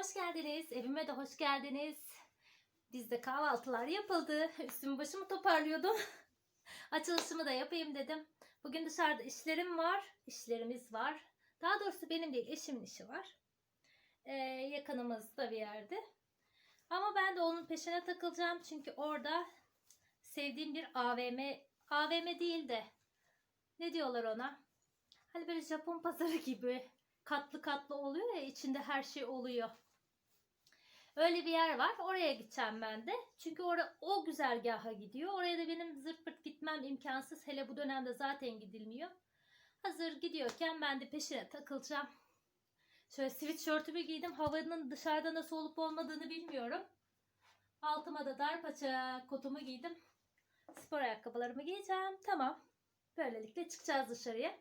hoş geldiniz. Evime de hoş geldiniz. Bizde kahvaltılar yapıldı. Üstümü başımı toparlıyordum. Açılışımı da yapayım dedim. Bugün dışarıda işlerim var. İşlerimiz var. Daha doğrusu benim değil eşimin işi var. Ee, yakınımızda bir yerde. Ama ben de onun peşine takılacağım. Çünkü orada sevdiğim bir AVM, AVM değil de ne diyorlar ona? Hani böyle Japon pazarı gibi katlı katlı oluyor ya içinde her şey oluyor. Öyle bir yer var. Oraya gideceğim ben de. Çünkü orada o güzergaha gidiyor. Oraya da benim zırt pırt gitmem imkansız. Hele bu dönemde zaten gidilmiyor. Hazır gidiyorken ben de peşine takılacağım. Şöyle sweatshirtümü giydim. Havanın dışarıda nasıl olup olmadığını bilmiyorum. Altıma da dar paça kotumu giydim. Spor ayakkabılarımı giyeceğim. Tamam. Böylelikle çıkacağız dışarıya.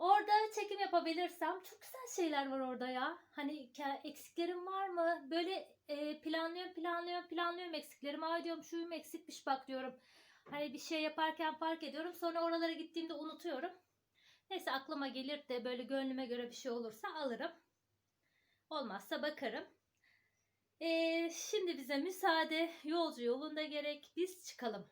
Orada çekim yapabilirsem çok güzel şeyler var orada ya. Hani eksiklerim var mı? Böyle e, planlıyorum planlıyorum planlıyorum eksiklerimi. Ay diyorum şuyum eksikmiş bak diyorum. Hani bir şey yaparken fark ediyorum. Sonra oralara gittiğimde unutuyorum. Neyse aklıma gelir de böyle gönlüme göre bir şey olursa alırım. Olmazsa bakarım. E, şimdi bize müsaade. Yolcu yolunda gerek. Biz çıkalım.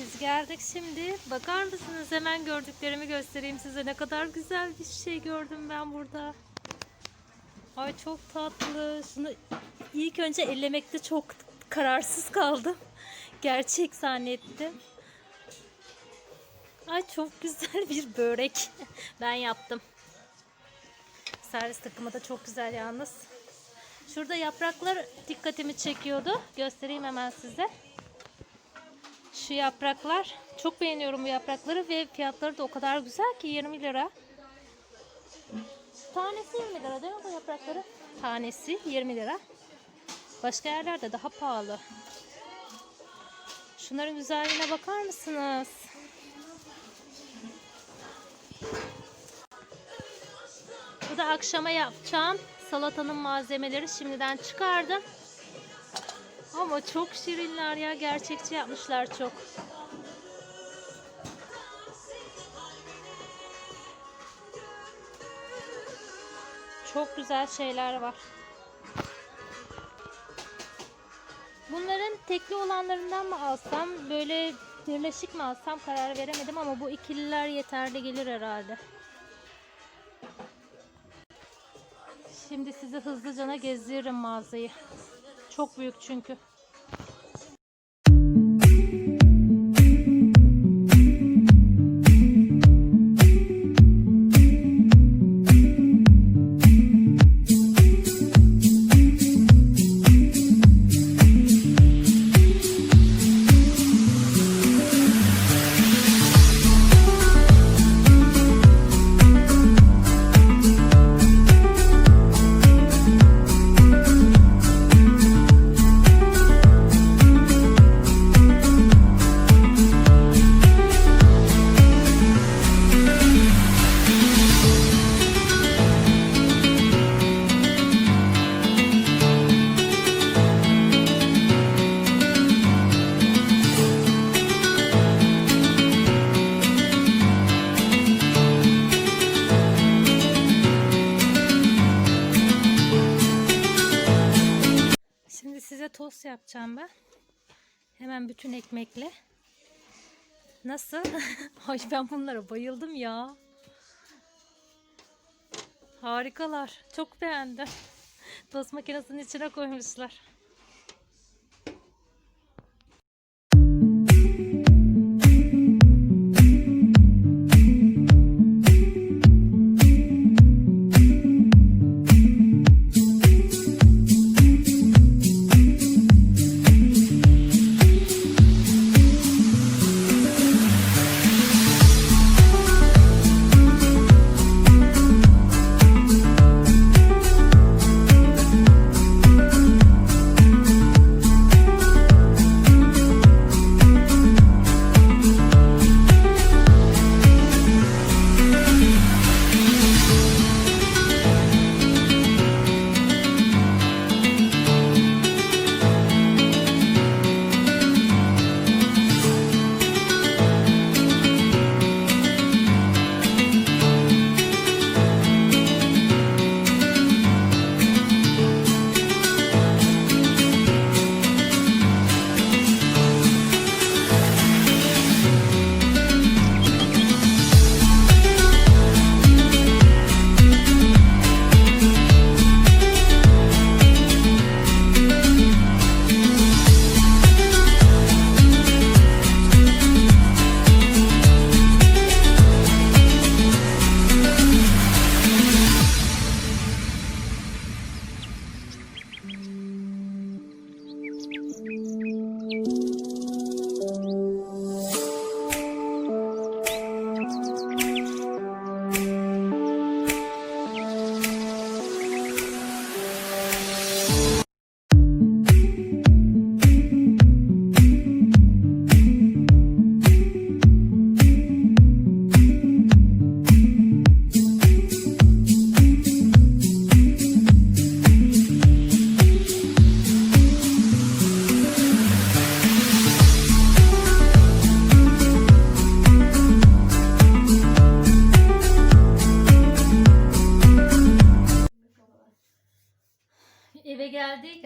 Biz geldik şimdi. Bakar mısınız? Hemen gördüklerimi göstereyim size. Ne kadar güzel bir şey gördüm ben burada. Ay çok tatlı. Şunu ilk önce ellemekte çok kararsız kaldım. Gerçek zannettim. Ay çok güzel bir börek. Ben yaptım. Servis takımı da çok güzel yalnız. Şurada yapraklar dikkatimi çekiyordu. Göstereyim hemen size. Şu yapraklar. Çok beğeniyorum bu yaprakları ve fiyatları da o kadar güzel ki 20 lira. Tanesi 20 lira değil mi bu yaprakları? Tanesi 20 lira. Başka yerlerde daha pahalı. Şunların güzelliğine bakar mısınız? Bu da akşama yapacağım salatanın malzemeleri şimdiden çıkardım. Ama çok şirinler ya. Gerçekçi yapmışlar çok. Çok güzel şeyler var. Bunların tekli olanlarından mı alsam, böyle birleşik mi alsam karar veremedim ama bu ikililer yeterli gelir herhalde. Şimdi sizi hızlıcana gezdiririm mağazayı. Çok büyük çünkü. Ben. Hemen bütün ekmekle. Nasıl? Ay ben bunlara bayıldım ya. Harikalar. Çok beğendim. Tost makinesinin içine koymuşlar.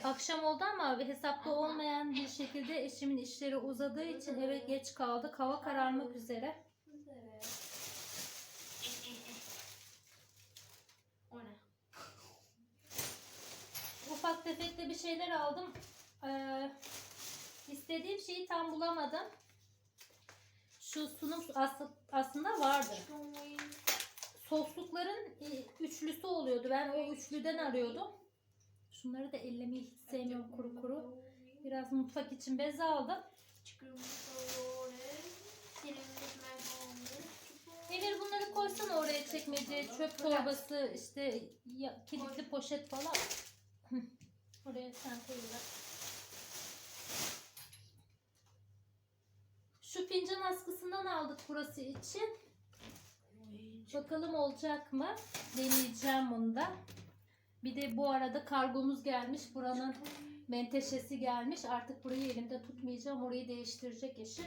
Akşam oldu ama hesapta olmayan bir şekilde eşimin işleri uzadığı için eve geç kaldık. Hava kararmak üzere. Ufak tefek de bir şeyler aldım. Ee, istediğim şeyi tam bulamadım. Şu sunum as- aslında vardı. Soslukların e, üçlüsü oluyordu. Ben o üçlüden arıyordum. Şunları da ellemeyi hiç sevmiyorum kuru kuru. Biraz mutfak için bez aldım. Emir bunları koysana oraya çekmece, çöp torbası, işte ya, kilitli poşet falan. Oraya sen koyuver. Şu fincan askısından aldık burası için. Bakalım olacak mı? Deneyeceğim onu da. Bir de bu arada kargomuz gelmiş. Buranın menteşesi gelmiş. Artık burayı elimde tutmayacağım. Orayı değiştirecek eşim.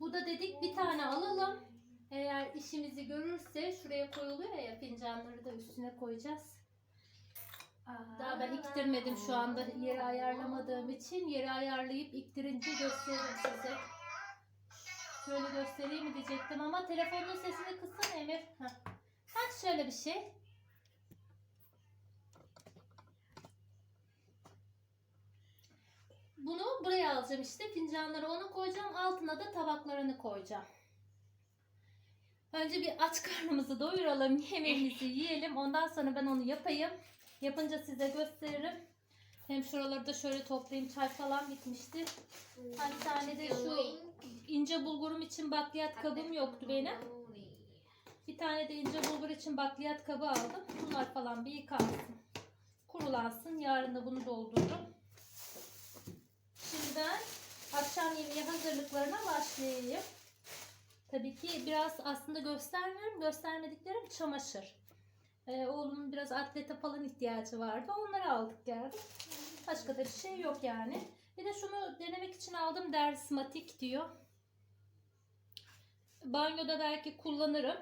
Bu da dedik bir tane alalım. Eğer işimizi görürse şuraya koyuluyor ya fincanları da üstüne koyacağız. Daha ben iktirmedim şu anda yeri ayarlamadığım için. Yeri ayarlayıp iktirince gösteririm size. Şöyle göstereyim mi diyecektim ama telefonun sesini kıssana Emir. Heh. Ha şöyle bir şey. Bunu buraya alacağım işte. Fincanları ona koyacağım. Altına da tabaklarını koyacağım. Önce bir aç karnımızı doyuralım. Yemeğimizi yiyelim. Ondan sonra ben onu yapayım. Yapınca size gösteririm. Hem şuraları da şöyle toplayayım. Çay falan bitmişti. Ha, bir tane de şu ince bulgurum için bakliyat kabım yoktu benim. Bir tane de ince bulgur için bakliyat kabı aldım. Bunlar falan bir yıkansın. Kurulansın. Yarın da bunu doldururum. Şimdi ben akşam yemeği hazırlıklarına başlayayım. Tabii ki biraz aslında göstermiyorum. Göstermediklerim çamaşır. Ee, oğlumun biraz atlete falan ihtiyacı vardı. Onları aldık geldik. Başka da bir şey yok yani. Bir de şunu denemek için aldım. Dersmatik diyor. Banyoda belki kullanırım.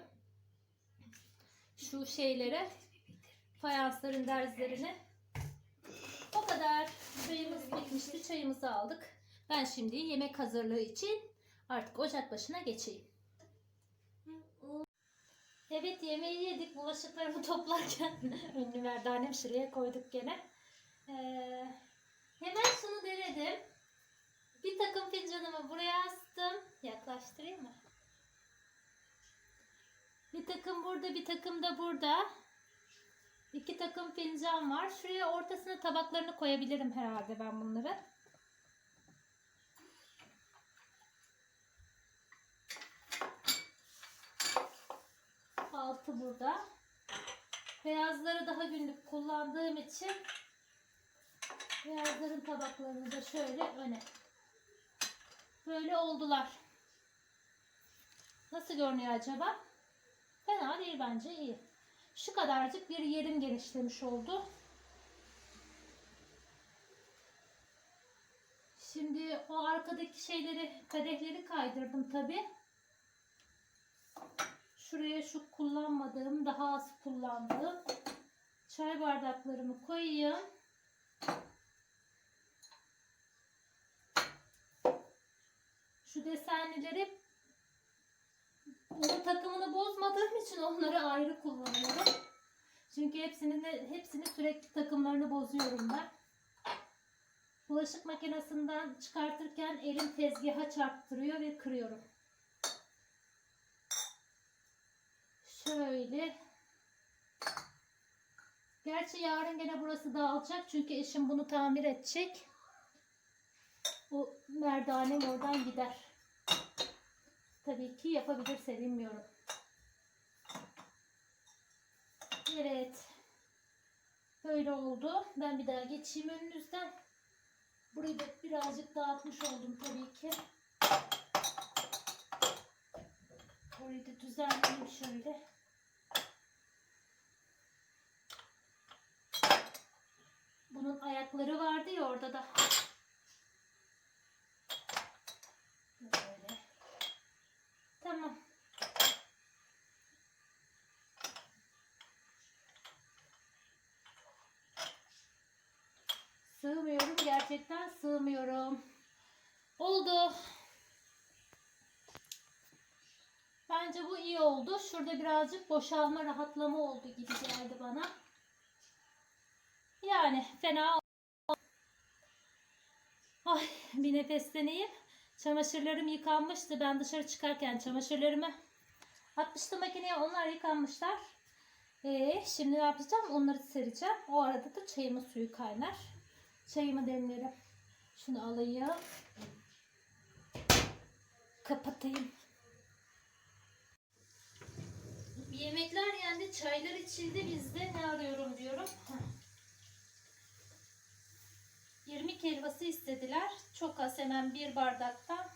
Şu şeylere. Fayansların derzlerini. O kadar. Çayımız bitmişti. Çayımızı aldık. Ben şimdi yemek hazırlığı için artık ocak başına geçeyim. Evet yemeği yedik. Bulaşıklarımı toplarken ünlü merdanem şuraya koyduk gene. Ee, hemen şunu denedim. Bir takım fincanımı buraya astım. Yaklaştırayım mı? Bir takım burada, bir takım da burada. İki takım fincan var. Şuraya ortasına tabaklarını koyabilirim herhalde ben bunları. Altı burada. Beyazları daha günlük kullandığım için beyazların tabaklarını da şöyle öne. Böyle oldular. Nasıl görünüyor acaba? Fena değil bence iyi. Şu kadarcık bir yerim genişlemiş oldu. Şimdi o arkadaki şeyleri, kadehleri kaydırdım tabi. Şuraya şu kullanmadığım, daha az kullandığım çay bardaklarımı koyayım. Şu desenlileri onun takımını bozmadığım için onları ayrı kullanıyorum. Çünkü hepsini de, hepsini sürekli takımlarını bozuyorum ben. Bulaşık makinesinden çıkartırken elim tezgaha çarptırıyor ve kırıyorum. Şöyle. Gerçi yarın gene burası dağılacak çünkü eşim bunu tamir edecek. O merdanem oradan gider. Tabii ki yapabilirse bilmiyorum. Evet. Böyle oldu. Ben bir daha geçeyim önünüzden. Burayı da birazcık dağıtmış oldum tabii ki. Orayı da düzenleyeyim şöyle. bardakları vardı ya orada da. Böyle. Tamam. Sığmıyorum. Gerçekten sığmıyorum. Oldu. Bence bu iyi oldu. Şurada birazcık boşalma, rahatlama oldu gibi geldi bana. Yani fena Ay bir nefesleneyim. Çamaşırlarım yıkanmıştı. Ben dışarı çıkarken çamaşırlarımı atmıştım makineye. Onlar yıkanmışlar. Ee, şimdi ne yapacağım? Onları sereceğim. O arada da çayımın suyu kaynar. Çayımı demlerim. Şunu alayım. Kapatayım. Yemekler yendi, çaylar içildi. Bizde ne arıyorum diyorum. Heh. 20 helvası istediler. Çok az hemen bir bardaktan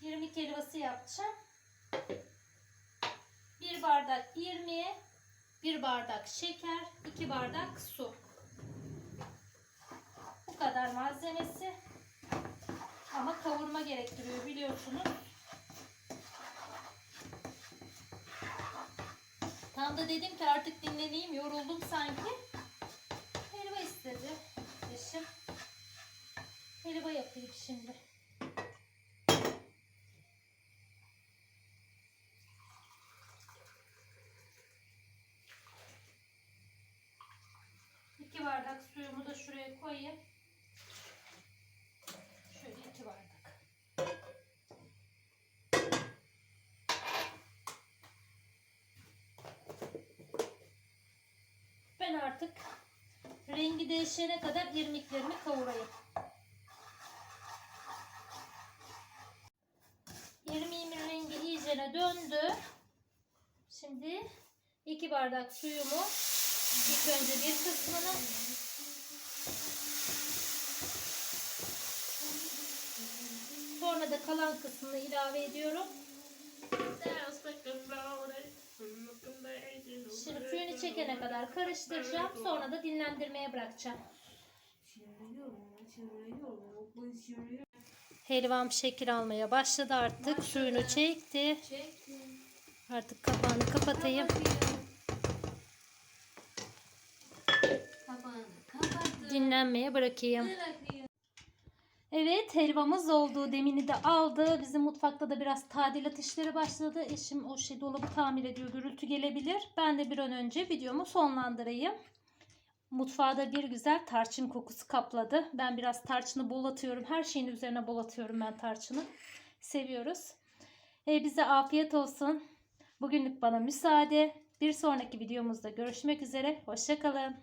20 helvası yapacağım. Bir bardak 20, bir bardak şeker, iki bardak su. Bu kadar malzemesi. Ama kavurma gerektiriyor biliyorsunuz. Tam da dedim ki artık dinleneyim, yoruldum sanki. Helva istedi. Helva yapayım şimdi. İki bardak suyumu da şuraya koyayım. Şöyle iki bardak. Ben artık rengi değişene kadar irmiklerimi kavurayım. Döndü. Şimdi iki bardak suyumu ilk önce bir kısmını sonra da kalan kısmını ilave ediyorum. Şimdi suyunu çekene kadar karıştıracağım. Sonra da dinlendirmeye bırakacağım. Helvam şekil almaya başladı artık. Suyunu çekti. Artık kapağını kapatayım. Dinlenmeye bırakayım. Evet helvamız oldu. Demini de aldı. Bizim mutfakta da biraz tadilat işleri başladı. Eşim o şey dolabı tamir ediyor. Gürültü gelebilir. Ben de bir an önce videomu sonlandırayım. Mutfağı da bir güzel tarçın kokusu kapladı. Ben biraz tarçını bol atıyorum. Her şeyin üzerine bol atıyorum ben tarçını. Seviyoruz. E, bize afiyet olsun. Bugünlük bana müsaade. Bir sonraki videomuzda görüşmek üzere. Hoşçakalın.